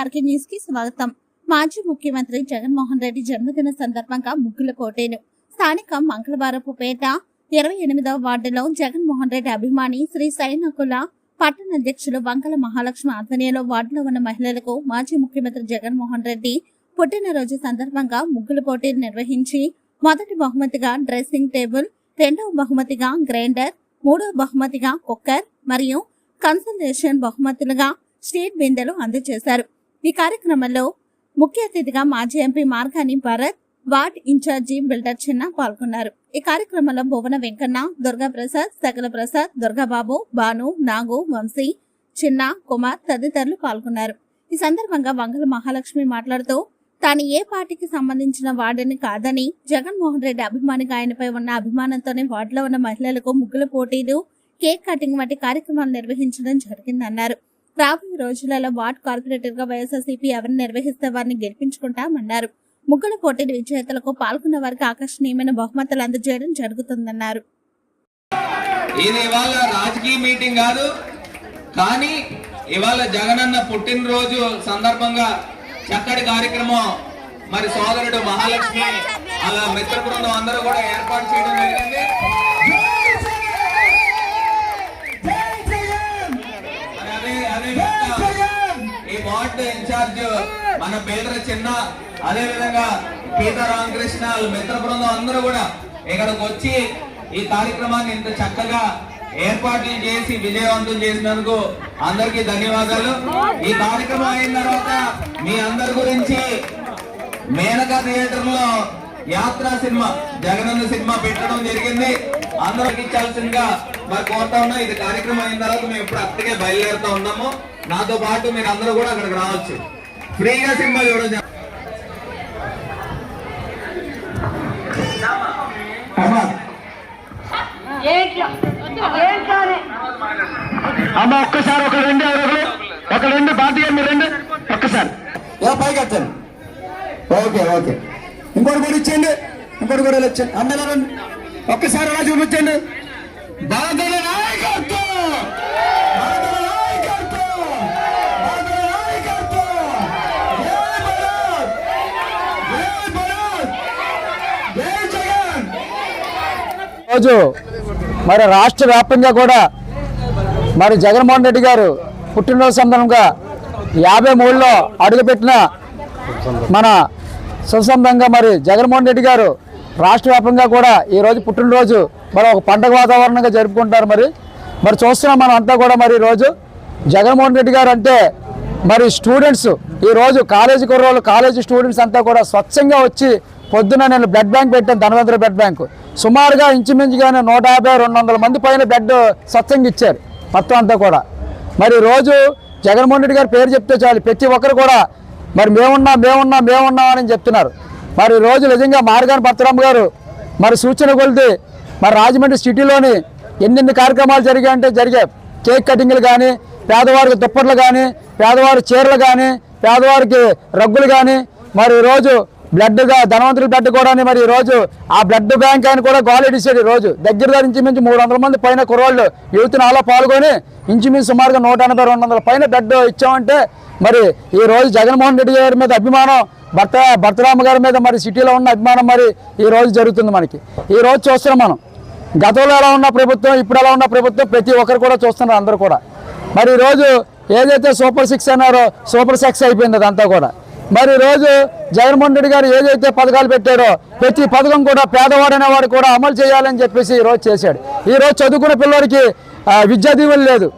RK న్యూస్కి స్వాగతం. మాజీ ముఖ్యమంత్రి జగన్మోహన్ రెడ్డి జన్మదిన సందర్భంగా ముగ్గుల కోటేను స్థానిక మంగళవారపు పేట ఇరవై ఎనిమిదవ వార్డులో జగన్మోహన్ రెడ్డి అభిమాని శ్రీ సైనకుల పట్టణ అధ్యక్షులు వంకల మహాలక్ష్మి ఆధ్వర్యంలో వార్డులో ఉన్న మహిళలకు మాజీ ముఖ్యమంత్రి జగన్మోహన్ రెడ్డి పుట్టినరోజు సందర్భంగా ముగ్గుల పోటీలు నిర్వహించి మొదటి బహుమతిగా డ్రెస్సింగ్ టేబుల్ రెండవ బహుమతిగా గ్రైండర్ మూడవ బహుమతిగా కుక్కర్ మరియు కన్సల్టేషన్ బహుమతులుగా స్టేట్ బిందెలు అందజేశారు. ఈ కార్యక్రమంలో ముఖ్య అతిథిగా మాజీ MP Margani Bharat ward incharge builder Chinna పాల్గొన్నారు. ఈ కార్యక్రమంలో భువన వెంకన్న దుర్గా ప్రసాద్ సకల ప్రసాద్ దుర్గాబాబు భాను నాగు వంశీ చిన్న కుమార్ తదితరులు పాల్గొన్నారు. ఈ సందర్భంగా వంగల మహాలక్ష్మి మాట్లాడుతూ తాను ఏ పార్టీకి సంబంధించిన వార్డుని కాదని జగన్మోహన్ రెడ్డి అభిమానిగా ఆయనపై ఉన్న అభిమానంతోనే వార్డులో ఉన్న మహిళలకు ముగ్గుల పోటీలు కేక్ కటింగ్ వంటి కార్యక్రమాలు నిర్వహించడం జరిగిందన్నారు. రాబోయే రోజులలో వార్డ్ కార్పొరేటర్గా వైఎస్ఆర్సీపీ ఎవరిని నిర్వహిస్తే వారిని గెలిపించుకుంటామన్నారు. ముగ్గుల పోటీల విజేతలకు పాల్గొన్న వారికి ఆకర్షణీయమైన బహుమతులు అందజేయడం జరుగుతుందన్నారు. ఇది ఇవాళ రాజకీయ మీటింగ్ కాదు కానీ ఇవాళ జగనన్న పుట్టినరోజు సందర్భంగా చక్కటి కార్యక్రమం మరి సోదరుడు మహాలక్ష్మి అలా మిత్ర బృందం అందరూ కూడా ఏర్పాటు చేయడం జరిగింది. మన పేదల చిన్న అదే విధంగా పీత రామకృష్ణ వాళ్ళ మిత్ర బృందం అందరూ కూడా ఇక్కడికి వచ్చి ఈ కార్యక్రమాన్ని ఇంత చక్కగా ఏర్పాట్లు చేసి విజయవంతం చేసినందుకు అందరికీ ధన్యవాదాలు. ఈ కార్యక్రమం అయిన తర్వాత మీ అందరి గురించి మేనకా థియేటర్లో యాత్ర సినిమా జగనన్న సినిమా పెట్టడం జరిగింది. అందరికి ఇచ్చాల్సిందిగా మరి కోరుతా ఉన్నాం ఇది కార్యక్రమం అయిన తర్వాత మేము ఇప్పుడు అక్కడికే బయలుదేరుతా ఉన్నాము. నాతో పాటు మీరు అందరూ కూడా అక్కడికి రావచ్చు. ఫ్రీగా సినిమా చూడడం అమ్మ. ఒక్కసారి ఒక రెండు ఎవరు ఒక రెండు పార్టీ మీరు రెండు. ఒక్కసారి. పైకి వచ్చాను ఓకే ఓకే. ఇంకోటి కూడా ఇచ్చేయండి. ఇంకోటి కూడా ఇలా ఇచ్చేయండి అందరూ రండి ఒక్కసారి అలా చూపించండి బాధల నాయకత్వం బాధల నాయకత్వం బాధల నాయకత్వం జై భారత్ జై భారత్ జై జగన్ రోజు మరి రాష్ట్ర వ్యాప్తంగా కూడా మరి జగన్మోహన్ రెడ్డి గారు పుట్టినరోజు సందర్భంగా యాభై మూడులో అడుగుపెట్టిన మన సుసంబంధంగా మరి జగన్మోహన్ రెడ్డి గారు రాష్ట్ర వ్యాప్తంగా కూడా ఈరోజు పుట్టినరోజు మరి ఒక పండగ వాతావరణంగా జరుపుకుంటారు మరి. మరి చూస్తున్నాం మనం అంతా కూడా మరి ఈరోజు జగన్మోహన్ రెడ్డి గారు అంటే మరి స్టూడెంట్స్ ఈ రోజు కాలేజీ కుర్రోళ్ళు కాలేజీ స్టూడెంట్స్ అంతా కూడా స్వచ్ఛంగా వచ్చి పొద్దున నేను బ్లడ్ బ్యాంక్ పెట్టాను ధనవంతరి బ్లడ్ బ్యాంక్. సుమారుగా ఇంచుమించుగానే నూట యాభై రెండు వందల మంది పైన బెడ్ స్వచ్ఛంగా ఇచ్చారు మొత్తం అంతా కూడా. మరి రోజు జగన్మోహన్ రెడ్డి గారు పేరు చెప్తే చాలు ప్రతి ఒక్కరు కూడా మరి మేమున్నా మేమున్నా మేమున్నా అని చెప్తున్నారు. మరి రోజు నిజంగా మార్గాన్ పరశురామ్ గారు మరి సూచన కొలిది మరి రాజమండ్రి సిటీలోని ఎన్నెన్ని కార్యక్రమాలు జరిగాయంటే జరిగాయి. కేక్ కటింగ్లు కానీ పేదవారికి దుప్పట్లు కానీ పేదవారి చీరలు కానీ పేదవారికి రగ్గులు కానీ మరి ఈరోజు బ్లడ్గా ధనవంతుల బ్లడ్ కూడా మరి రోజు. ఆ బ్లడ్ బ్యాంక్ ఆయన కూడా గోలెడ్ ఇచ్చాడు ఈరోజు దగ్గర దగ్గర ఇంచుమించు మూడు వందల మంది పైన కుర్రోళ్ళు యూత్ నాలో పాల్గొని ఇంచుమించు సుమారుగా నూట ఎనభై రెండు వందల పైన బ్లడ్ ఇచ్చామంటే మరి ఈ రోజు జగన్మోహన్ రెడ్డి గారి మీద అభిమానం భర్త భర్తరామ గారి మీద మరి సిటీలో ఉన్న అభిమానం మరి ఈ రోజు జరుగుతుంది మనకి. ఈ రోజు చూస్తున్నాం మనం. గతంలో ఎలా ఉన్న ప్రభుత్వం ఇప్పుడు ఎలా ఉన్న ప్రభుత్వం ప్రతి ఒక్కరు కూడా చూస్తున్నారు అందరూ కూడా. మరి ఈరోజు ఏదైతే సూపర్ సిక్స్ అన్నారో సూపర్ సిక్స్ అయిపోయింది అదంతా కూడా. మరి రోజు జగన్మోహన్ రెడ్డి గారు ఏదైతే పథకాలు పెట్టారో ప్రతి పథకం కూడా పేదవాడు వాడు కూడా అమలు చేయాలని చెప్పేసి ఈరోజు చేశాడు. ఈరోజు చదువుకున్న పిల్లడికి విద్యా దీవెన లేదు.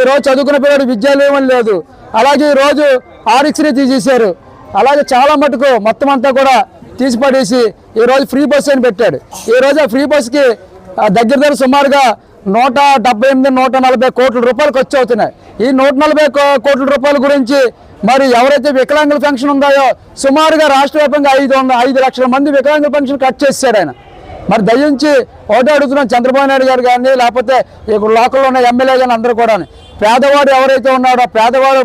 ఈరోజు చదువుకున్న పిల్లడు విద్యా దీవెన లేదు. అలాగే ఈరోజు ఆరిక్స్ని తీసేశారు. అలాగే చాలా మటుకు మొత్తం అంతా కూడా తీసిపడేసి ఈరోజు ఫ్రీ బస్ అని పెట్టాడు. ఈరోజు ఆ ఫ్రీ బస్కి దగ్గర దగ్గర సుమారుగా నూట డెబ్బై ఎనిమిది నూట నలభై కోట్ల రూపాయలు ఖర్చు అవుతున్నాయి. ఈ నూట నలభై కో- కోట్ల రూపాయల గురించి మరి ఎవరైతే వికలాంగుల పెన్షన్ ఉందాయో సుమారుగా రాష్ట్ర వ్యాప్తంగా ఐదు వందల ఐదు లక్షల మంది వికలాంగుల పెన్షన్ కట్ చేశాడు ఆయన. మరి దయించి ఒకటే అడుగుతున్నాం చంద్రబాబు నాయుడు గారు కానీ లేకపోతే ఇప్పుడు లోకల్లో ఉన్న ఎమ్మెల్యే కానీ అందరూ కూడా పేదవాడు ఎవరైతే ఉన్నాడో పేదవాడు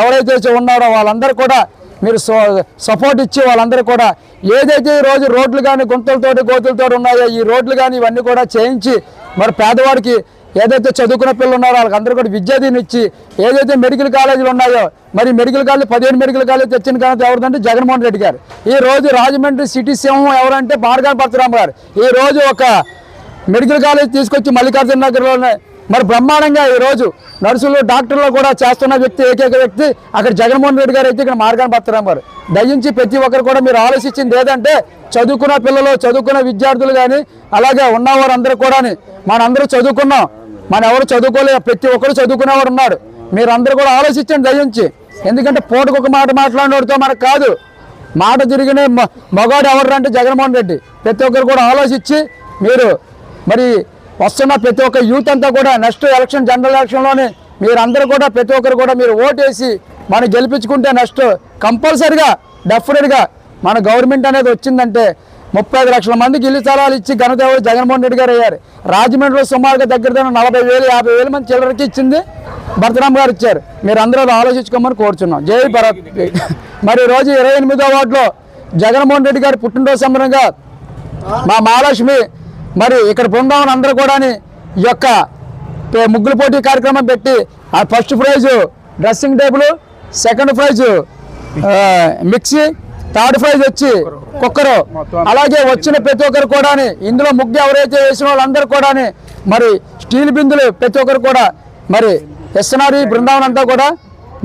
ఎవరైతే ఉన్నాడో వాళ్ళందరూ కూడా మీరు సపోర్ట్ ఇచ్చి వాళ్ళందరూ కూడా ఏదైతే ఈరోజు రోజు రోడ్లు కానీ గుంతలతోటి గోతులతో ఉన్నాయో ఈ రోడ్లు కానీ ఇవన్నీ కూడా చేయించి మరి పేదవాడికి ఏదైతే చదువుకున్న పిల్లలు ఉన్నారో వాళ్ళకందరూ కూడా విద్యాదీని ఇచ్చి ఏదైతే మెడికల్ కాలేజీలు ఉన్నాయో మరి మెడికల్ కాలేజ్ పదిహేను మెడికల్ కాలేజ్ తెచ్చిన ఘనత ఎవరిదంటే జగన్మోహన్ రెడ్డి గారు. ఈ రోజు రాజమండ్రి సిటీ సింహం ఎవరంటే బాడగాని పరశురామ గారు. ఈ రోజు ఒక మెడికల్ కాలేజ్ తీసుకొచ్చి మల్లికార్జున నగర్లోనే మరి బ్రహ్మాండంగా ఈ రోజు నర్సులు డాక్టర్లు కూడా చేస్తున్న వ్యక్తి ఏకైక వ్యక్తి అక్కడ జగన్మోహన్ రెడ్డి గారు అయితే ఇక్కడ మార్గాన్ని పత్రం గారు. దయించి ప్రతి ఒక్కరు కూడా మీరు ఆలోచించింది ఏదంటే చదువుకున్న పిల్లలు చదువుకున్న విద్యార్థులు కానీ అలాగే ఉన్నవారందరూ కూడా మనందరూ చదువుకున్నాం. మన ఎవరు చదువుకోలేదు ప్రతి ఒక్కరు చదువుకునేవాడు ఉన్నాడు. మీరందరూ కూడా ఆలోచించండి దయించి. ఎందుకంటే పూటకొక మాట మాట్లాడినోడితో మనకు కాదు. మాట తిరిగిన మ- మగాడు ఎవరు అంటే జగన్మోహన్ రెడ్డి. ప్రతి ఒక్కరు కూడా ఆలోచించి మీరు మరి వస్తున్న ప్రతి ఒక్క యూత్ అంతా కూడా నెక్స్ట్ ఎలక్షన్ జనరల్ ఎలక్షన్లోనే మీరందరూ కూడా ప్రతి ఒక్కరు కూడా మీరు ఓటేసి మనం గెలిపించుకుంటే నెక్స్ట్ కంపల్సరిగా డెఫినెట్గా మన గవర్నమెంట్ అనేది వచ్చిందంటే ముప్పై ఐదు లక్షల మందికి ఇల్లు స్థలాలు ఇచ్చి ఘనత జగన్మోహన్ రెడ్డి గారు అయ్యారు. రాజమండ్రిలో సుమారుగా దగ్గర దగ్గర నలభై వేలు యాభై వేల మంది చిల్లరకి ఇచ్చింది భరతరామ్ గారు ఇచ్చారు. మీరు అందరూ ఆలోచించుకోమని కోరుచున్నాం. జై భరత్. మరి రోజు ఇరవై ఎనిమిదో వార్డులో జగన్మోహన్ రెడ్డి గారి పుట్టినరోజు సంబరంగా మా మహాలక్ష్మి మరి ఇక్కడ బృందావన్ అందరూ కూడా ఈ యొక్క ముగ్గులు పోటీ కార్యక్రమం పెట్టి ఆ first prize dressing table second prize mixie third prize వచ్చి కుక్కరు. అలాగే వచ్చిన ప్రతి ఒక్కరు కూడా ఇందులో ముగ్గు ఎవరైతే వేసిన వాళ్ళందరూ కూడా మరి స్టీల్ బిందులు ప్రతి ఒక్కరు కూడా మరి ఇస్తున్నారు బృందావనం అంతా కూడా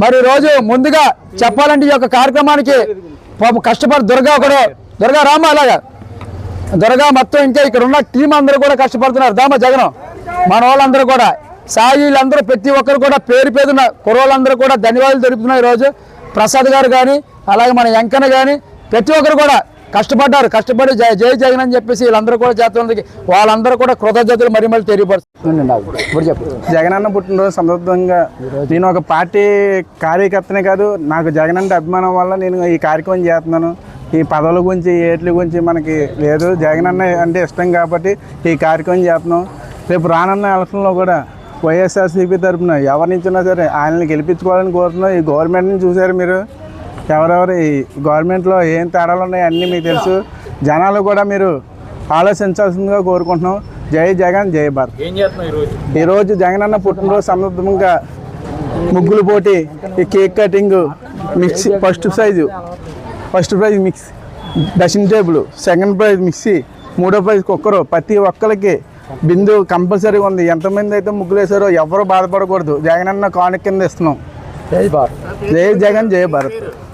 మరి రోజు ముందుగా చెప్పాలంటే ఈ యొక్క కార్యక్రమానికి పాపం కష్టపడి దుర్గా కూడా దుర్గా రామ అలాగా. దుర్గా మొత్తం ఇంకా ఇక్కడ ఉన్న టీం అందరూ కూడా కష్టపడుతున్నారు. దామ జగనం మన వాళ్ళందరూ కూడా సాయి ప్రతి ఒక్కరు కూడా పేరు పేరున కుర్రోళ్ళందరూ కూడా ధన్యవాదాలు తెలుపుతున్నారు ఈరోజు ప్రసాద్ గారు కానీ అలాగే మన వెంకన్న కానీ ప్రతి ఒక్కరు కూడా కష్టపడ్డారు. కష్టపడి జై జగన్ అని చెప్పేసి వీళ్ళందరూ కూడా చేస్తున్నందుకు వాళ్ళందరూ కూడా కృతజ్ఞతలు మరి మళ్ళీ తెలియపరుస్తుంది ఇప్పుడు చెప్పు. అన్న పుట్టినరోజు సందర్భంగా నేను ఒక పార్టీ కార్యకర్తనే కాదు నాకు జగన్ అంటే అభిమానం వల్ల నేను ఈ కార్యక్రమం చేస్తున్నాను. ఈ పదవుల గురించి ఏట్ల గురించి మనకి లేదు. జగనన్న అంటే ఇష్టం కాబట్టి ఈ కార్యక్రమం చేస్తున్నాం. రేపు రానున్న ఎలక్షన్లో కూడా వైఎస్ఆర్సీపీ తరఫున ఎవరి నుంచినా సరే ఆయనని గెలిపించుకోవాలని కోరుతున్నాం. ఈ గవర్నమెంట్ని చూసారు మీరు. ఎవరెవరు ఈ గవర్నమెంట్లో ఏం తేడాలు ఉన్నాయో అన్నీ మీకు తెలుసు. జనాలు కూడా మీరు ఆలోచించాల్సిందిగా కోరుకుంటున్నాం. జై జగన్ జై భారత్. ఈరోజు? జగనన్న పుట్టినరోజు సందర్భంగా ముగ్గులు పోటీ ఈ cake cutting mixie first prize first prize mix dressing table second prize mixie మూడో ప్రైజ్ కుక్కరు ప్రతి ఒక్కరికి బిందు కంపల్సరీగా ఉంది. ఎంతమంది అయితే ముగ్గులు వేసారో ఎవరు బాధపడకూడదు. జగనన్న కానుక కింద ఇస్తున్నాం. జై భారత్. జై జగన్ జై భారత్.